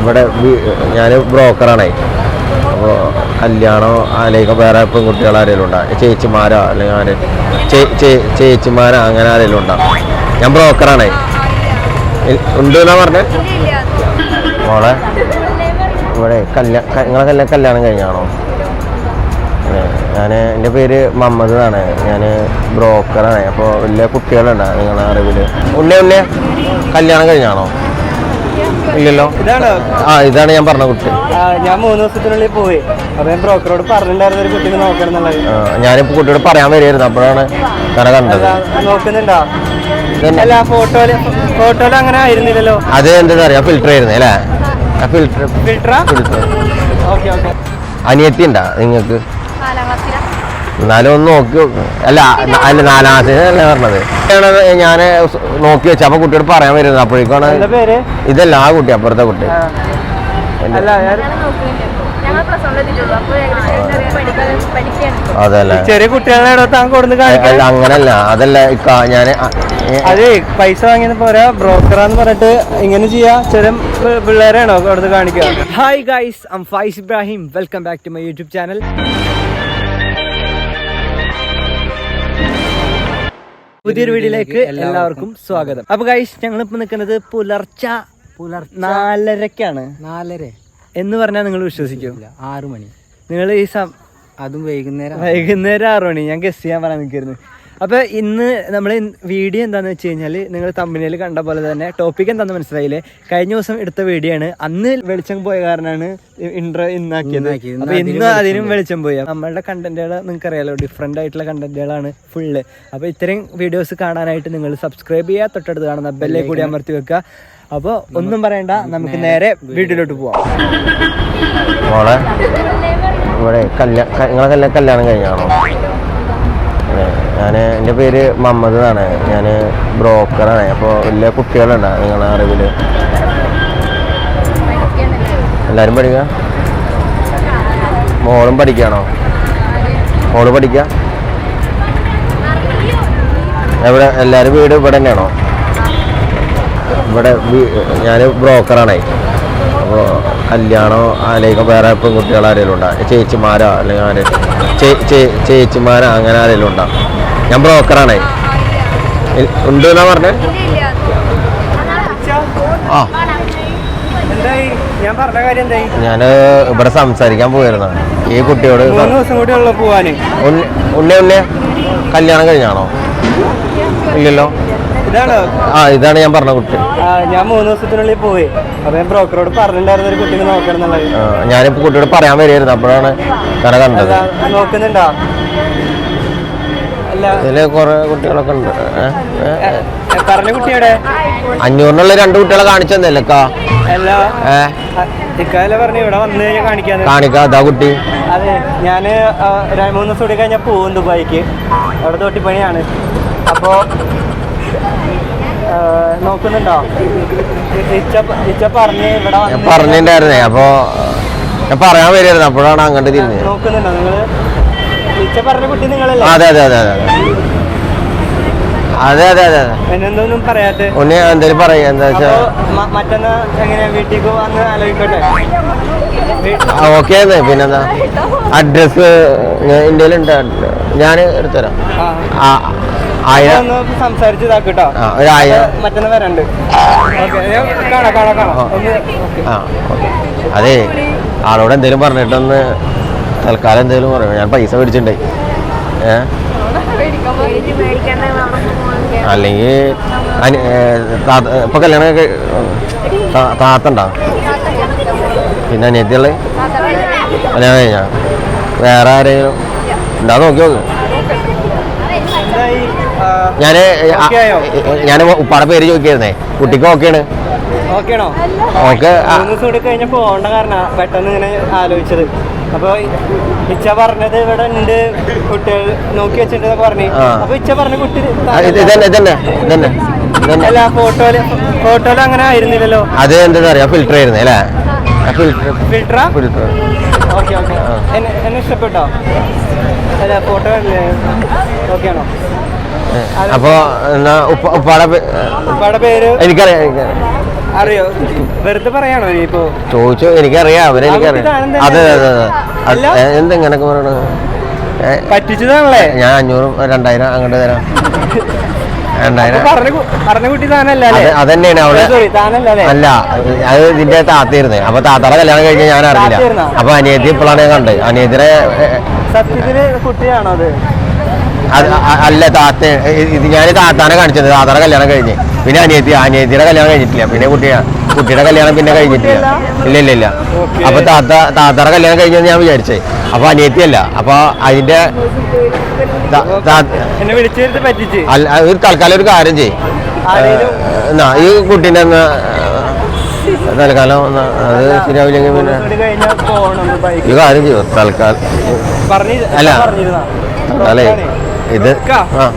ഇവിടെ ഞാൻ ബ്രോക്കറാണേ. അപ്പോൾ കല്യാണം അല്ലെങ്കിൽ വേറെ പെൺകുട്ടികൾ ആരെങ്കിലും ഉണ്ടോ? ചേച്ചിമാരോ അല്ലെങ്കിൽ ചേ- ചേച്ചിമാരോ അങ്ങനെ ആരെങ്കിലും ഉണ്ടോ? ഞാൻ ബ്രോക്കറാണേ. ഉണ്ട് എന്നാ പറഞ്ഞേ? മോളെ ഇവിടെ കല്യാണം നിങ്ങളെ കല്യാണം കല്യാണം കഴിഞ്ഞാണോ ഞാൻ എന്റെ പേര് മുഹമ്മദ് എന്നാണ്. ഞാൻ ബ്രോക്കറാണ്. അപ്പോൾ വലിയ കുട്ടികളുണ്ടോ നിങ്ങളുടെ അറിവിൽ ഉണ്ണേ ഉണ്ണേ കല്യാണം കഴിഞ്ഞാണോ ഇല്ലല്ലോ. ആ ഇതാണ് ഞാൻ പറഞ്ഞ കുട്ടി. ഞാൻ മൂന്ന് ദിവസത്തിനുള്ളിൽ പോയി. അപ്പൊ ഞാൻ ബ്രോക്കറോട് പറഞ്ഞിട്ടുണ്ടായിരുന്നു ഒരു കുട്ടീനെ നോക്കണം എന്നുള്ളത് ഞാനിപ്പോ കുട്ടിയോട് പറയാൻ വരികയായിരുന്നു. അപ്പോഴാണ് കട കണ്ടത്. നോക്കുന്നുണ്ടോ? അല്ല ഫോട്ടോയിൽ ഫോട്ടോയിൽ അങ്ങനെ ആയിരുന്നില്ലല്ലോ. അത് എന്താ അറിയാം ഫിൽറ്റർ ആയിരുന്നു അല്ലേ? ഫിൽറ്റർ ഫിൽറ്റർ അനിയത്തി ഉണ്ടാ നിങ്ങൾക്ക്? എന്നാലും ഒന്ന് നോക്കി. അല്ല അതിന്റെ അല്ല നാലാം ക്ലാസ്സിലല്ലേ പറഞ്ഞത്? ഞാൻ നോക്കി വെച്ചാ അപ്പൊ കുട്ടിയോട് പറയാൻ വരുന്നത്. അപ്പോഴേക്കാണ് ഇതല്ല ആ കുട്ടി അപ്പുറത്തെ കുട്ടി. അതല്ലേ. ചെറിയ കുട്ടികളെ അങ്ങനല്ല. അതല്ല ഞാൻ അതെ പൈസ വാങ്ങിയത് പോരാ ബ്രോക്കറാന്ന് പറഞ്ഞിട്ട് ഇങ്ങനെ ചെയ്യാ. ചെറിയ പിള്ളേരാണോ അവിടുന്ന് കാണിക്കുക? Hi guys I'm Faiz Ibrahim welcome back to my YouTube channel പുതിയൊരു വീഡിയോയിലേക്ക് എല്ലാവർക്കും സ്വാഗതം. അപ്പൊ ഗൈസ് ഞങ്ങൾ ഇപ്പൊ നിൽക്കുന്നത് പുലർച്ച പുലർച്ച നാലരക്കാണ്. നാലര. എന്ന് പറഞ്ഞാൽ നിങ്ങൾ വിശ്വസിക്കും? ആറു മണി നിങ്ങൾ ഈ സം അതും വൈകുന്നേരം വൈകുന്നേരം ആറു മണി ഞാൻ ഗസ് ചെയ്യാൻ പറയാൻ നിൽക്കായിരുന്നു അപ്പോൾ ഇന്ന് നമ്മൾ വീഡിയോ എന്താണെന്ന് വെച്ച് കഴിഞ്ഞാൽ നിങ്ങൾ തമ്മിനിൽ കണ്ട പോലെ തന്നെ ടോപ്പിക് എന്താണെന്ന് മനസ്സിലായില്ലേ? കഴിഞ്ഞ ദിവസം എടുത്ത വീഡിയോ ആണ്. അന്ന് വെളിച്ചം പോയ കാരണമാണ് ഇൻട്രോ ഇന്നാക്കിയത്. ഇന്നാക്കിയത്. അപ്പൊ ഇന്ന് അതിനും വെളിച്ചം പോയി. നമ്മളുടെ കണ്ടന്റുകൾ നിങ്ങൾക്ക് അറിയാലോ ഡിഫറെന്റ് ആയിട്ടുള്ള കണ്ടന്റുകളാണ് ഫുള്ള് അപ്പൊ ഇത്രയും വീഡിയോസ് കാണാനായിട്ട് നിങ്ങൾ സബ്സ്ക്രൈബ് ചെയ്യുക തൊട്ടടുത്ത് കാണുന്ന ബെല്ലേ കൂടി അമർത്തി വെക്കുക. അപ്പോൾ ഒന്നും പറയണ്ട നമുക്ക് നേരെ വീട്ടിലോട്ട് പോവാം. ഇവിടെ കല്യാണം കഴിഞ്ഞാണോ ഞാൻ എന്റെ പേര് മുഹമ്മദ് എന്നാണ്. ഞാൻ ബ്രോക്കറാണ് അപ്പോൾ വലിയ കുട്ടികളുണ്ടോ. നിങ്ങളുടെ അറിവിൽ എല്ലാവരും പഠിക്കുക മോളും പഠിക്കുകയാണോ മോൾ പഠിക്കുക എവിടെ? എല്ലാവരും വീട് ഇവിടെ തന്നെയാണോ? ഇവിടെ ഞാൻ ബ്രോക്കറാണേ അപ്പോൾ കല്യാണോ അല്ലെങ്കിൽ വേറെ പെൺകുട്ടികൾ ആരെങ്കിലും ഉണ്ടോ? ചേച്ചിമാരോ അല്ലെങ്കിൽ ആരെ? ചേച്ചിമാരോ അങ്ങനെ ആരെങ്കിലും ഉണ്ടാ? ഞാൻ ബ്രോക്കറാണേ. ഉണ്ട് എന്നാ പറഞ്ഞേ? ആ. ഞാൻ ഇവിടെ സംസാരിക്കാൻ പോയിരുന്നാണ് ഈ കുട്ടിയോട് ഉണ്ണി ഉണ്ണി കല്യാണം കഴിഞ്ഞാണോ? ഇല്ലല്ലോ. ആ ഇതാണ് ഞാൻ പറഞ്ഞ കുട്ടി. ഞാൻ മൂന്ന് ദിവസത്തിനുള്ളിൽ പോയി. അപ്പൊ ഞാൻ ബ്രോക്കറോട് പറഞ്ഞിട്ടുണ്ടായിരുന്നു ഒരു കുട്ടീനെ നോക്കണം എന്നുള്ളത്. ആ, കുട്ടിയോട് പറയാൻ വരികയായിരുന്നു. അപ്പോഴാണ് കണ്ടത്. നോക്കുന്നുണ്ടോ? ഇതിൽ കുറെ കുട്ടികളൊക്കെ ഉണ്ട്. പറഞ്ഞ കുട്ടിയുടെ അഞ്ഞൂറിനുള്ള രണ്ട് കുട്ടികളെ കാണിച്ചു തന്നല്ലേക്കാ അല്ല. ഏ? പറഞ്ഞു ഇവിടെ വന്നു കഴിഞ്ഞാൽ കാണിക്കാന്ന്. കാണിക്കാ അതാ കുട്ടി. അതെ ഞാൻ മൂന്ന് ദിവസം കൂടി കഴിഞ്ഞാൽ പോവും ദുബായിക്ക്. അവിടെ തൊട്ടിപ്പണിയാണ്. അപ്പോ നോക്കുന്നുണ്ടോ? ഇച്ച പറഞ്ഞ് ഇവിടെ പറഞ്ഞിട്ടുണ്ടായിരുന്നേ അപ്പൊ ഞാൻ പറയാൻ വരുന്നത് അപ്പോഴാണ് അങ്ങോട്ട് തിരിഞ്ഞത്. നോക്കുന്നുണ്ടോ നിങ്ങൾ? അതെ അതെ അതെ അതെ അതെ. അതെ അതെ അതെ ഒന്ന് എന്തേലും പറയാ എന്താ വെച്ചാ? മറ്റന്നാ ഓക്കെ എന്നാ പിന്നെന്താ? അഡ്രസ് ഇന്ത്യയിലുണ്ട്. ഞാൻ എടുത്തരാം അതെ ആളോട് എന്തേലും പറഞ്ഞിട്ടൊന്ന് തൽക്കാലം എന്തെങ്കിലും പറയും. ഞാൻ പൈസ മേടിച്ചിട്ടുണ്ടായി. ഏ? അല്ലെങ്കിൽ ഇപ്പൊ കല്യാണം താത്തണ്ട? പിന്നെ അനിയത്തിയുള്ള കല്യാണം കഴിഞ്ഞാ? വേറെ ആരെങ്കിലും? ഉണ്ടാ നോക്കി നോക്ക്. ഞാൻ ഞാൻ ഉപ്പാടെ പേര് ചോദിക്കായിരുന്നേ. കുട്ടിക്ക് ഓക്കെയാണ് ഓക്കെ ആണോ ഓക്കെ കൂടി പോകേണ്ട കാരണം പെട്ടെന്ന് ഇങ്ങനെ ആലോചിച്ചത്. അപ്പൊ ഇച്ച പറഞ്ഞത് ഇവിടെ ഉണ്ട് കുട്ടികൾ നോക്കി വെച്ചിട്ട് പറഞ്ഞു. അപ്പൊ ഇച്ച പറഞ്ഞ കുട്ടി അല്ല ഫോട്ടോയിൽ ഫോട്ടോയിൽ അങ്ങനെ ആയിരുന്നില്ലല്ലോ. അത് എന്താ പറയാ ഫിൽറ്റർ ആയിരുന്നു അല്ലേ? ഫിൽറ്റർ ഫിൽട്ടറാ ഫിൽറ്റർ ഓക്കെ ഓക്കെ. എന്നെ എന്നെ ഇഷ്ടപ്പെട്ടോ? അല്ല ഫോട്ടോ ഓക്കെ ആണോ അപ്പൊ എന്നാ ഉപ്പാടെ ഉപ്പാടെ പേര്? എനിക്കറിയാം എനിക്കറിയാം. അറിയോ? വെറുതെ പറയാണോ ഇപ്പോ? ചോദിച്ചു എനിക്കറിയാം അവരെനിക്കറിയാം അതെ അതെ അതെ. എന്തെങ്ങനൊക്കെ പറയണത്? പറ്റിച്ചതാണല്ലേ? ഞാൻ അഞ്ഞൂറും രണ്ടായിരം അങ്ങോട്ട് തരാം. അതന്നെയാണ് താനല്ല അല്ല? അത് ഇതിന്റെ താത്തയിരുന്നേ അപ്പൊ താത്താടെ കല്യാണം കഴിഞ്ഞ ഞാൻ അറിയില്ല താത്തയായിരുന്നോ? അപ്പൊ അനിയത്തി ഇപ്പോഴാണ് ഞാൻ കണ്ടത്. അനിയത്തിനെ സത്യത്തിന് സത്യത്തിൽ കുട്ടിയാണോ അത്? അല്ല താത്ത ഇത് ഞാൻ താത്താനെ കാണിച്ചത്. താത്താടെ കല്യാണം കഴിഞ്ഞ്. പിന്നെ അനിയത്തി അനിയത്തിയുടെ കല്യാണം കഴിഞ്ഞിട്ടില്ല. പിന്നെ കുട്ടിയാ കുട്ടിയുടെ കല്യാണം പിന്നെ കഴിഞ്ഞിട്ടില്ല. ഇല്ല ഇല്ല ഇല്ല. അപ്പൊ താത്ത താത്താടെ കല്യാണം കഴിഞ്ഞെന്ന് ഞാൻ വിചാരിച്ചേ. അപ്പൊ അനിയത്തിയല്ല അപ്പൊ അതിന്റെ അല്ല ഒരു തൽക്കാലം ഒരു കാര്യം ചെയ് ആരേലും എന്നാ ഈ കുട്ടീനെ ഒന്ന് തൽക്കാലം അത് ശരിയാവില്ലെങ്കിൽ പിന്നെ ഇത് കാര്യം ചെയ്യോ തൽക്കാലം അല്ല. അല്ലേ? ഇത്?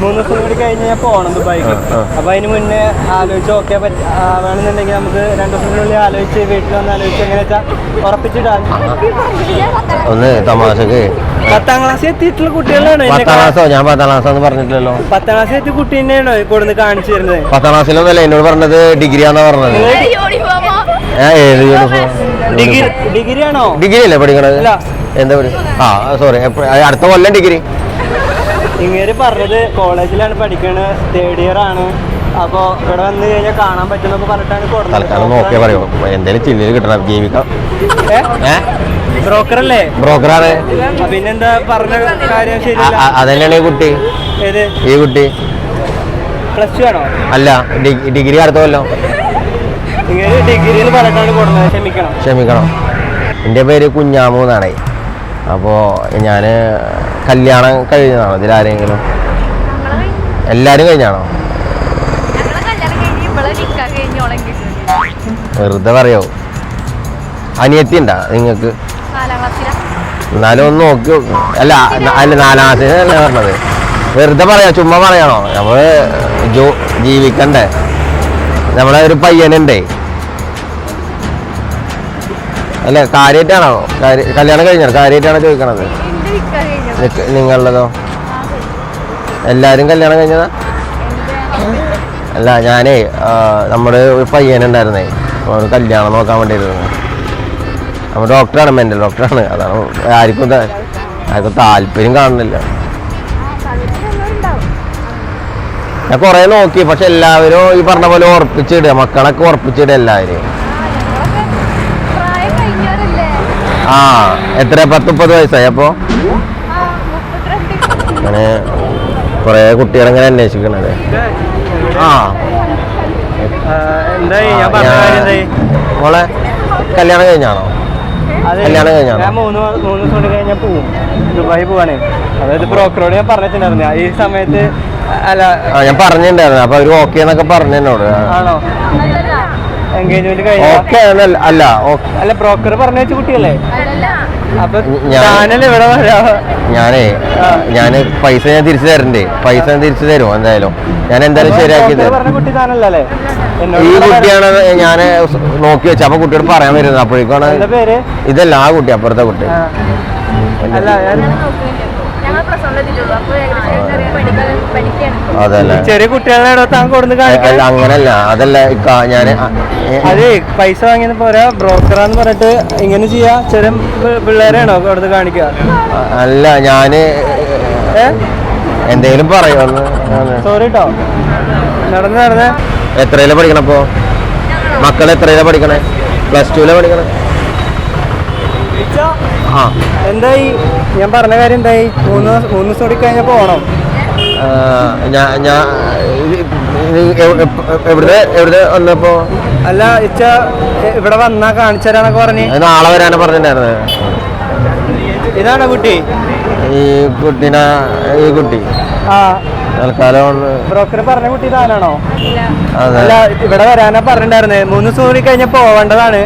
മൂന്ന് ദിവസം കൂടി കഴിഞ്ഞ് ഞാൻ പോകണം ദുബായിക്ക്. അപ്പൊ അതിന് മുന്നേ ആലോചിച്ച് ഓക്കെ വേണമെന്നുണ്ടെങ്കിൽ നമുക്ക് രണ്ടു ദിവസത്തിനുള്ളിൽ ആലോചിച്ച് വീട്ടിൽ വന്ന് ആലോചിച്ച് എങ്ങനെ വെച്ചാൽ ഉറപ്പിച്ചിടാൻ ഒന്ന് തമാശക്ക്. പത്താം ക്ലാസ്സിൽ എത്തിയിട്ടുള്ള കുട്ടികളാണ് എന്നെ പത്താം ക്ലാസ്സോ? ഞാൻ പത്താം ക്ലാസ്സാന്ന് പറഞ്ഞിട്ടില്ലല്ലോ. പത്താം ക്ലാസ്സിൽ എത്തിയ കുട്ടി തന്നെയാണോ കൊടുന്ന് കാണിച്ചു തരുന്നത്? പത്താം ക്ലാസ്സിലൊന്നല്ല എന്നോട് പറഞ്ഞത് ഡിഗ്രിയാന്നാ പറഞ്ഞത്. യൂണിഫോമോ ഏ ഏത് യൂണിഫോം ഡിഗ്രി ഡിഗ്രി ആണോ ഡിഗ്രി അല്ലേ പഠിക്കണത്. എന്താ പറയുക ആ സോറി അടുത്ത കൊല്ലം ഡിഗ്രി. ഇങ്ങനെ പറഞ്ഞത് കോളേജിലാണ് പഠിക്കണത് തേർഡ് ഇയർ ആണ്. അപ്പൊ ഇവിടെ വന്നു കഴിഞ്ഞാൽ കാണാൻ പറ്റുന്നൊക്കെ പറഞ്ഞിട്ടാണ് തൽക്കാലം നോക്കിയേ പറയൂ. എന്തേലും ചില്ലിൽ കിട്ടണം ജീവിക്കാം അല്ലേ ബ്രോക്കറാണ്. പിന്നെന്താ പറഞ്ഞ കാര്യം ശരിയല്ല? ഈ കുട്ടി. ഏത്? ഈ കുട്ടി. പ്ലസ് ടു ആണോ? അല്ല ഡിഗ്രി അടുത്തല്ലോ ഇങ്ങനെ ഡിഗ്രി എന്ന് പറഞ്ഞിട്ടാണ് കൊടുക്കുന്നത് ക്ഷമിക്കണം. ക്ഷമിക്കണം. എന്റെ പേര് കുഞ്ഞാമു എന്നാണേ അപ്പോൾ ഞാൻ കല്യാണം കഴിഞ്ഞതാണോ? ഇതിലാരെങ്കിലും എല്ലാരും കഴിഞ്ഞാണോ? വെറുതെ പറയോ? അനിയത്തി ഉണ്ടാ നിങ്ങക്ക് എന്നാലും ഒന്ന് നോക്കി. അല്ല അല്ല നാലാം ക്ലാസ്സിലല്ല പറഞ്ഞത്? വെറുതെ പറയാ ചുമ്മാ പറയണോ? നമ്മൾ ജോ ജീവിക്കണ്ടേ? നമ്മളെ ഒരു പയ്യനുണ്ടേ. അല്ല കാര്യമായിട്ടാണോ കല്യാണം കഴിഞ്ഞോ കാര്യമായിട്ടാണോ ചോദിക്കണത്? നിങ്ങളുടേതോ? എല്ലാവരും കല്യാണം കഴിഞ്ഞതാ? അല്ല ഞാനേ നമ്മുടെ ഒരു പയ്യനുണ്ടായിരുന്നേ അവന് കല്യാണം നോക്കാൻ വേണ്ടിയിരുന്നു. നമ്മൾ ഡോക്ടറാണ് മെന്റൽ ഡോക്ടറാണ്. അതാണ് ആർക്കും ആർക്കും താല്പര്യം കാണുന്നില്ല. ഞാൻ കുറേ നോക്കി പക്ഷെ എല്ലാവരും ഈ പറഞ്ഞ പോലെ ഉറപ്പിച്ചിടുക. മക്കളൊക്കെ ഉറപ്പിച്ചിടുക എല്ലാവരും ആ എത്ര പത്ത് മുപ്പത് വയസ്സായി അപ്പോൾ അങ്ങനെ കുറേ കുട്ടികളിങ്ങനെ അന്വേഷിക്കണത്. ആ. മോളെ കല്യാണം കഴിഞ്ഞാണോ? കല്യാണം കഴിഞ്ഞാണോ? ഞാൻ മൂന്ന് മാ- മൂന്ന് ദിവസം കൊണ്ട് കഴിഞ്ഞാൽ പോവും. ദുബായി പോവാണ്. അതായത് ബ്രോക്കറോട് ഞാൻ പറഞ്ഞിട്ടുണ്ടായിരുന്നു. ഈ സമയത്ത് അല്ല ആ ഞാൻ പറഞ്ഞിട്ടുണ്ടായിരുന്നു. അപ്പൊ അവർ ഓക്കെ എന്നൊക്കെ പറഞ്ഞു എന്നോട്. ആണോ? എൻഗേജ്മെന്റ് കഴിഞ്ഞ? അല്ല ഓക്കെ അല്ല ബ്രോക്കർ പറഞ്ഞു വെച്ച കുട്ടിയല്ലേ? ഞാനേ ഞാൻ പൈസ ഞാൻ തിരിച്ചു തരണ്ടേ. പൈസ ഞാൻ തിരിച്ചു തരും എന്തായാലും. ഞാൻ എന്തായാലും ശരിയാക്കിയത് ഈ കുട്ടിയാണ് ഞാൻ നോക്കി വെച്ച അപ്പൊ കുട്ടിയോട് പറയാൻ വരുന്നത്. അപ്പോഴേക്കാണ് ഇതല്ല ആ കുട്ടി അപ്പുറത്തെ കുട്ടി ആ. അല്ല ഞാൻ ഞങ്ങൾ പ്ലസ് വൺ എത്തിയിട്ടുള്ളൂ അപ്പൊ ഏകദേശം പഠിക്കാൻ പഠിക്കാണ് അതല്ല. ചെറിയ കുട്ടികളെ താൻ കൊടുന്ന് കാണിക്കാൻ അങ്ങനല്ല. അതല്ല ഞാൻ അതെ പൈസ വാങ്ങിയത് പോരാ ബ്രോക്കറാന്ന് പറഞ്ഞിട്ട് ഇങ്ങനെ ചെയ്യാ ചെറിയ പിള്ളേരാണോ കൊടുത്ത് കാണിക്കുക അല്ല ഞാൻ എന്തേലും പറയുമെന്ന് സോറി കേട്ടോ നടന്ന് നടന്ന്. എത്രയില പഠിക്കണപ്പോ മക്കൾ എത്രയില പഠിക്കണേ? പ്ലസ് ടുവിലെ പഠിക്കണേ? എന്തായി? ഞാൻ പറഞ്ഞ കാര്യം എന്തായി? മൂന്ന് മൂന്ന് ദിവസം കൂടി കഴിഞ്ഞാൽ പോകണം ആ, ഞാൻ ഞാൻ എവിടെ എവിടെ വന്നപ്പോ? അല്ല ഇച്ച ഇവിടെ വന്നാ കാണിച്ചു തരാന്നൊക്കെ പറഞ്ഞു. നാളെ വരാനാ പറഞ്ഞിട്ടുണ്ടായിരുന്നത് ഇതാണോ കുട്ടി? ഈ കുട്ടീനെ ഈ കുട്ടി. ആ. തൽക്കാലം ഒന്ന് ബ്രോക്കർ പറഞ്ഞ കുട്ടി താനാണോ അതെ. അല്ല ഇവിടെ വരാനാ പറഞ്ഞിട്ടുണ്ടായിരുന്നെ. മൂന്ന് ദിവസം കൂടി പോവേണ്ടതാണ്.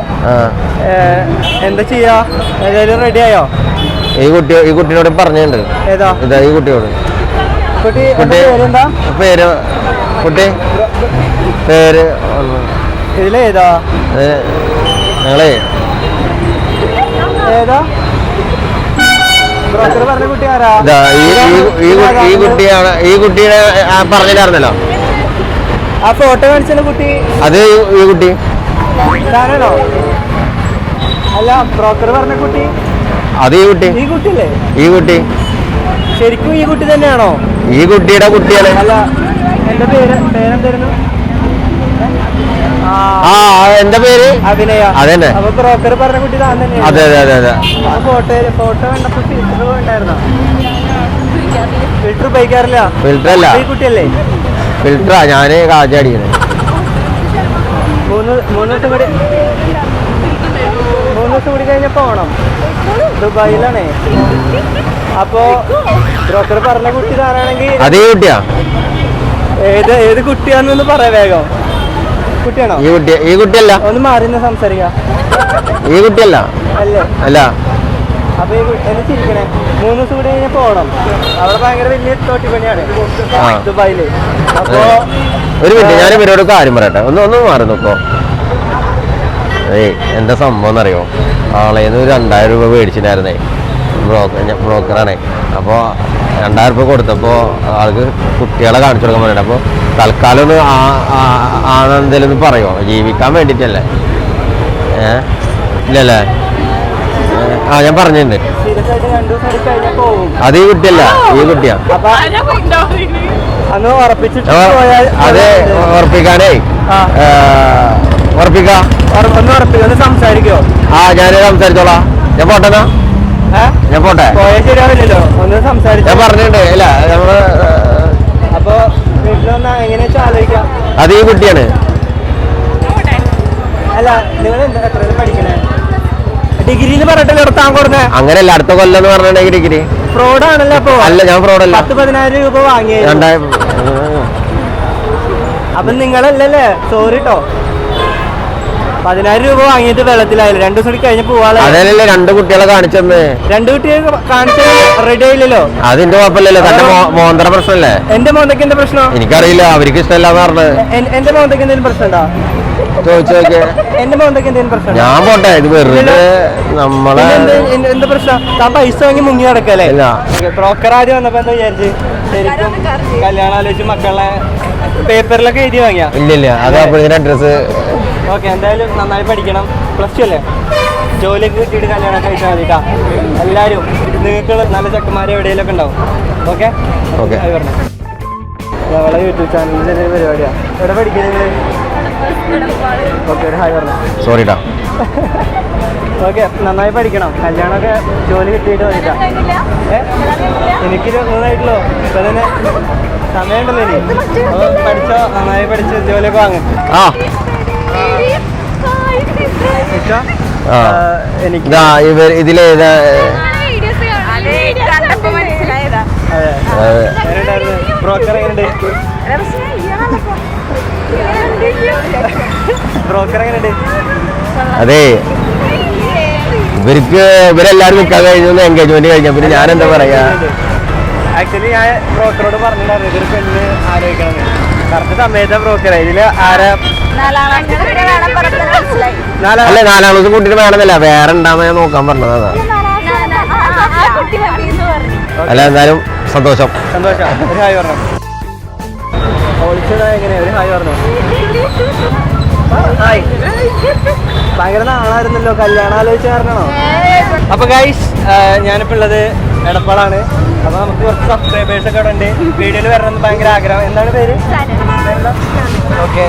എന്താ ചെയ്യാ? ഏതായാലും റെഡി ആയോ? ഈ കുട്ടി ഈ കുട്ടിനോട് പറഞ്ഞിട്ടുണ്ട്. ഏതാ? ഇതാ ഈ കുട്ടിയോട്. കുട്ടി പേര് കുട്ടി പേര് ഇതിലേതാ ഇത് ഏതാ? ഈ കുട്ടിയാണ് ഈ കുട്ടീനെ ആ പറഞ്ഞിട്ടായിരുന്നല്ലോ ആ ഫോട്ടോ കാണിച്ച കുട്ടി? അത് ഈ- ഈ കുട്ടി. താനാണോ അല്ല ബ്രോക്കർ പറഞ്ഞ കുട്ടി? അത് ഈ കുട്ടി. ഈ കുട്ടിയല്ലേ? ഈ കുട്ടി. ശരിക്കും ഈ കുട്ടി തന്നെയാണോ? ഈ കുട്ടിയുടെ കുട്ടിയാണ് ആ എന്റെ പേര്? അഭിനയ. അതന്നെ. അതെ അതെ അതെ അതെ. ഫിൽറ്റർ ഉപയോഗിക്കാറില്ല. അല്ല. കുട്ടിയല്ലേ? ഫിൽറ്ററാ ഞാൻ കാജാടിക്കണേ മൂന്ന് മൂന്ന് ദിവസം കൂടി മൂന്ന് ദിവസം കൂടി കഴിഞ്ഞ പോണം. ദുബായിലാണേ. അപ്പോ ബ്രോക്കർ പറഞ്ഞ കുട്ടി അതേ കുട്ടിയാ? ഏത് ഏത് കുട്ടിയാണെന്ന് പറയാ വേഗം. കുട്ടിയാണോ? ഈ കുട്ടി ഈ കുട്ടിയല്ല. ഒന്ന് മാറി നിന്ന് സംസാരിക്കാം. ഈ കുട്ടിയല്ല. അല്ലേ? അല്ല. അപ്പൊ ഈ കു- എന്ന് ചിരിക്കണേ. മൂന്ന് ദിവസം കൂടി കഴിഞ്ഞാൽ പോകണം അവിടെ ഭയങ്കര വലിയ തോട്ടിപ്പണിയാണ്. ആ. ദുബായിൽ. അപ്പോ ഒരു മിനിറ്റ് ഞാൻ ഇവരോട് കാര്യം പറയട്ടെ. ഒന്ന് ഒന്ന് മാറി നോക്കോ ഏയ് എന്താ സംഭവം എന്നറിയോ? ആളേന്ന് രണ്ടായിരം രൂപ മേടിച്ചിട്ടുണ്ടായിരുന്നേ. ബ്രോക്കർ ബ്രോക്കറാണ്. അപ്പോൾ രണ്ടായിരം രൂപ കൊടുത്തപ്പോൾ ആൾക്ക് കുട്ടികളെ കാണിച്ചു കൊടുക്കാൻ പറഞ്ഞിട്ട് അപ്പോൾ തൽക്കാലം ഒന്ന് ആണെന്തെങ്കിലും ഒന്ന് പറയുമോ ജീവിക്കാൻ വേണ്ടിയിട്ടല്ലേ ഏ? ഇല്ലല്ലേ? ആ ഞാൻ പറഞ്ഞിട്ടുണ്ട്. അത് ഈ കുട്ടിയല്ല ഈ കുട്ടിയാ. അതെ ഉറപ്പിക്കാനേ? ഉറപ്പിക്കാം? സംസാരിക്കോ? ആ ഞാൻ സംസാരിച്ചോളാം. ഞാൻ പോട്ടെന്നാ? ഞാൻ പോട്ടെ. പോയാൽ ശരിയാവില്ലല്ലോ. ഒന്ന് സംസാരിച്ചു. ഞാൻ പറഞ്ഞിട്ടുണ്ട്. അല്ല നമ്മൾ അപ്പൊ വീട്ടിലൊന്ന് എങ്ങനെ ആലോചിക്കാം. അത് ഈ കുട്ടിയാണ്. അല്ല നിങ്ങൾ എത്ര പഠിക്കണേ? ഡിഗ്രിയിൽ പറഞ്ഞിട്ട് നിർത്താൻ കൊടുത്തേ? അങ്ങനെയല്ല അടുത്ത കൊല്ലം എന്ന് പറഞ്ഞിട്ടുണ്ടെങ്കിൽ ഡിഗ്രി. ഫ്രോഡ് ആണല്ലോ അപ്പൊ. അല്ല ഞാൻ ഫ്രോഡല്ല. പത്ത് പതിനായിരം രൂപ വാങ്ങിയ അപ്പൊ നിങ്ങളല്ലല്ലേ? സോറി ട്ടോ. പതിനായിരം രൂപ വാങ്ങിയിട്ട് വെള്ളത്തിലായില്ല? രണ്ടു ദിവസം കഴിഞ്ഞ് പോവാളെ അതല്ലേ രണ്ട് കുട്ടികളെ കാണിച്ചെന്ന് രണ്ടു കുട്ടിയെ കാണിച്ചത് റെഡി ആയില്ലല്ലോ? അതിന്റെ കുഴപ്പമില്ലല്ലോ. തന്റെ മോന്തര പ്രശ്നമല്ലേ? എന്റെ മോന്തയ്ക്ക് എന്താ പ്രശ്നം? എനിക്കറിയില്ല. അവർക്ക് ഇഷ്ടമല്ലാന്ന് പറഞ്ഞത്. എന്റെ മോന്തയ്ക്ക് എന്തെങ്കിലും പ്രശ്നം ഉണ്ടോ ചോദിച്ചു നോക്കിയേ. എന്റെ മോന്തയ്ക്ക് എന്തെങ്കിലും പ്രശ്നം ഞാൻ പോട്ടെ. ഇത് വെറുതെ നമ്മളെ എന്ത്- പ്രശ്നം? താൻ പൈസ വാങ്ങി മുങ്ങി നടക്കല്ലേ? ബ്രോക്കർ ആദ്യം വന്നപ്പോ എന്താ വിചാരിച്ചു? ശരിക്കും കല്യാണം ആലോചിച്ച് മക്കളെ പേപ്പറിലൊക്കെ എഴുതി വാങ്ങിയ? ഇല്ല ഇല്ല അത് അപ്പോഴത്തെ അഡ്രസ് ഓക്കെ എന്തായാലും നന്നായി പഠിക്കണം. പ്ലസ് ടു അല്ലേ? ജോലിയൊക്കെ കിട്ടിയിട്ട് കല്യാണം കഴിച്ചാൽ മതി കേട്ടോ എല്ലാവരും നിങ്ങൾക്ക് നല്ല ചെക്കന്മാരെ എവിടെയെങ്കിലും ഉണ്ടാവും. ഓക്കെ? ഓക്കെ. ഞങ്ങളെ യൂട്യൂബ് ചാനലിന്റെ ഒരു പരിപാടിയാണ് എവിടെ പഠിക്കുന്നത് ഓക്കെ ഒരു ഹായ് പറഞ്ഞു. സോറി ഓക്കെ നന്നായി പഠിക്കണം. കല്യാണമൊക്കെ ജോലി കിട്ടിയിട്ട് വന്നിട്ടാ. ഏ? എനിക്ക് നന്നായിട്ടുള്ളൂ? ഇപ്പൊ തന്നെ സമയമുണ്ടല്ലോ ഇനി. പഠിച്ചോ? നന്നായി പഠിച്ച് ജോലിയൊക്കെ വാങ്ങും. ആ. ഇവർ ഇതിലേതാ അതെ ഇവർക്ക് ഇവരെല്ലാരും നിൽക്കാൻ കഴിഞ്ഞു എൻഗേജ്മെന്റ് കഴിഞ്ഞ പിന്നെ ഞാൻ എന്താ പറയാ? ആക്ച്വലി ഞാൻ ബ്രോക്കറോട് പറഞ്ഞിട്ടുണ്ടായിരുന്നു. ഇതൊരു പെണ്ണ് ആലോചിക്കണം കറക്റ്റ് സമയത്താ ബ്രോക്കർ ഇതിൽ ആരാ? അല്ല നാലാം ദിവസം കൂട്ടിട്ട് വേണമെന്നില്ല വേറെ ഉണ്ടാവുമ്പോ ഞാൻ നോക്കാൻ പറഞ്ഞത്. അതാ അല്ല എന്തായാലും സന്തോഷം. സന്തോഷം. ഒരു ഹായ് പറഞ്ഞു. ഒളിച്ചതാ എങ്ങനെയാ? ഒരു ഹായ് പറഞ്ഞു. ഹായ്. ഭയങ്കര നാളായിരുന്നല്ലോ. കല്യാണം ആലോചിച്ച് കാരണമാണോ അപ്പൊ ഗൈസ് ഞാനിപ്പോ ഉള്ളത് എടപ്പാളാണ്. അപ്പൊ നമുക്ക് കുറച്ച് സബ്സ്ക്രൈബേഴ്സ് ഒക്കെ ഉണ്ട്. വീഡിയോയിൽ വരണമെന്ന് ഭയങ്കര ആഗ്രഹം. എന്താണ് പേര്? ഓക്കെ.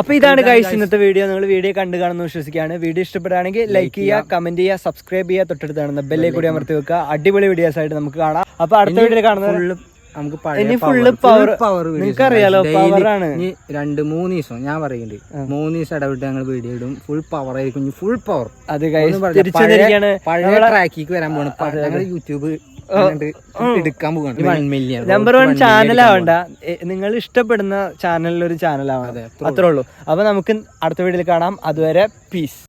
അപ്പൊ ഇതാണ് ഗൈസ് ഇന്നത്തെ വീഡിയോ. നിങ്ങൾ വീഡിയോ കണ്ടു കാണുന്നു വിശ്വസിക്കുകയാണ്. വീഡിയോ ഇഷ്ടപ്പെടുകയാണെങ്കിൽ ലൈക്ക് ചെയ്യുക കമന്റ് ചെയ്യുക സബ്സ്ക്രൈബ് ചെയ്യുക തൊട്ടടുത്ത് കാണുന്ന ബെല്ലേ കൂടി അമർത്തി വെക്കുക. അടിപൊളി വീഡിയോസ് ആയിട്ട് നമുക്ക് കാണാം. അപ്പൊ അടുത്ത വീഡിയോ കാണുന്നത് നമുക്ക് full power. പവർ നിങ്ങൾക്കറിയാലോ, power ആണ്. രണ്ട് മൂന്ന് ദിവസം ഞാൻ പറയുന്നുണ്ട്. മൂന്ന് ദിവസം ഇടവിട്ട് ഞങ്ങൾ വീഡിയോ ഇടും. ഫുൾ പവർ ആയിരിക്കും. ഫുൾ പവർ അത് പഴയ ട്രാക്കിക്ക് വരാൻ പോകണം ഞങ്ങൾ യൂട്യൂബ് എടുക്കാൻ one million number one channel ആവണ്ട. നിങ്ങൾ ഇഷ്ടപ്പെടുന്ന ചാനലിൽ ഒരു ചാനൽ ആവണം. അത്രേ ഉള്ളൂ. അപ്പൊ നമുക്ക് അടുത്ത വീഡിയോയിൽ കാണാം. അതുവരെ പീസ്